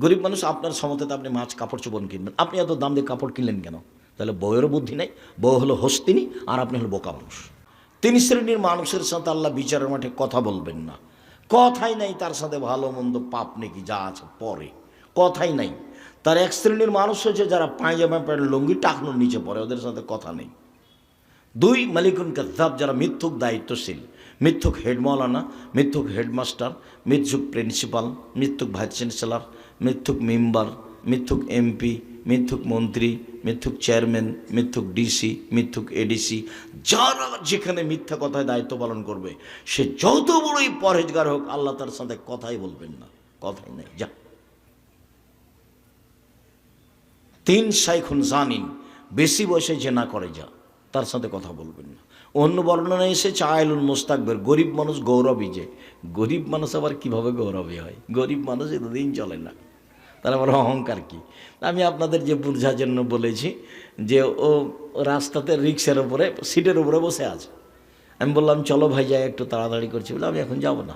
গরিব মানুষ, আপনার সমতে আপনি মাছ, কাপড় চোপড় কিনবেন। আপনি এত দাম দিয়ে কাপড় কিনলেন কেন? তাহলে বউয়েরও বুদ্ধি নেই, বউ হলো হস্তিনী আর আপনি হলো বোকা মানুষ। তিন শ্রেণির মানুষের সাথে আল্লাহ বিচারের মাঠে কথা বলবেন না। কথাই নাই তার সাথে ভালো মন্দ পাপ নাকি যা আছে পরে। কথাই নাই। তার এক শ্রেণির মানুষ হচ্ছে যারা পায়জামা প্যান্ট, লুঙ্গি, টাকনোর নিচে পড়ে ওদের সাথে কথা নেই। দুই, মালিকুন কাদ্দাব যারা মিথ্যুক দায়িত্বশীল। মিথ্যুক হেড মৌলানা, মিথ্যুক হেডমাস্টার, মিথ্যুক প্রিন্সিপাল, মিথ্যুক ভাইস চ্যান্সেলর মিথ্যুক মেম্বার, মিথ্যুক এমপি, মিথ্যুক মন্ত্রী, মিথ্যুক চেয়ারম্যান, মিথ্যুক ডিসি, মিথ্যুক এডিসি, যারা যেখানে মিথ্যা কথায় দায়িত্ব পালন করবে, সে যত বড়ই পরহেজগার হোক, আল্লাহ তার সাথে কথাই বলবেন না, কথাই নেই, যা। তিন সাইখুন জানিন, বেশি বয়সে যে না করে যা। তার সাথে কথা বলবেন না। অন্য বর্ণনা এসেছে আয়লুল মোস্তাকবের, গরিব মানুষ গৌরবী যে। গরিব মানুষ আবার কীভাবে গৌরবী হয়? গরিব মানুষ এতদিন চলে না। তার আবার অহংকার কি? আমি আপনাদের যে বোঝার জন্য বলেছি যে ও রাস্তাতে রিক্সের উপরে, সিটের উপরে বসে আছে। আমি বললাম, চলো ভাই, যাই, একটু তাড়াতাড়ি করছি। বলে, আমি এখন যাব না।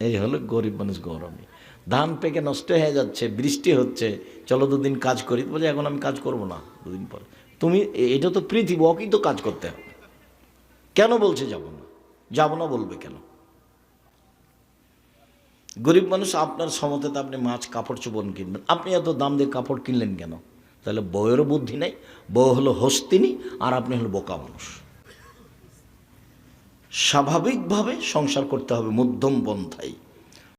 এই হলো গরিব মানুষ গৌরবী। ধান পেকে নষ্ট হয়ে যাচ্ছে, বৃষ্টি হচ্ছে, চলো দুদিন কাজ করি। বলে, এখন আমি কাজ করব না। দুদিন পরে। তুমি এটা তো পৃথিবী, ওকেই তো কাজ করতে হবে। কেন বলছে যাব না? যাব না বলবে কেন? গরিব মানুষ, আপনার সমতে আপনি মাছ, কাপড় চোপড় কিনবেন। আপনি এত দাম দিয়ে কাপড় কিনলেন কেন? তাহলে বউয়েরও বুদ্ধি নেই, বউ হলো হস্তিনী, আর আপনি হলো বোকা মানুষ। স্বাভাবিকভাবে সংসার করতে হবে মধ্যম পন্থায়।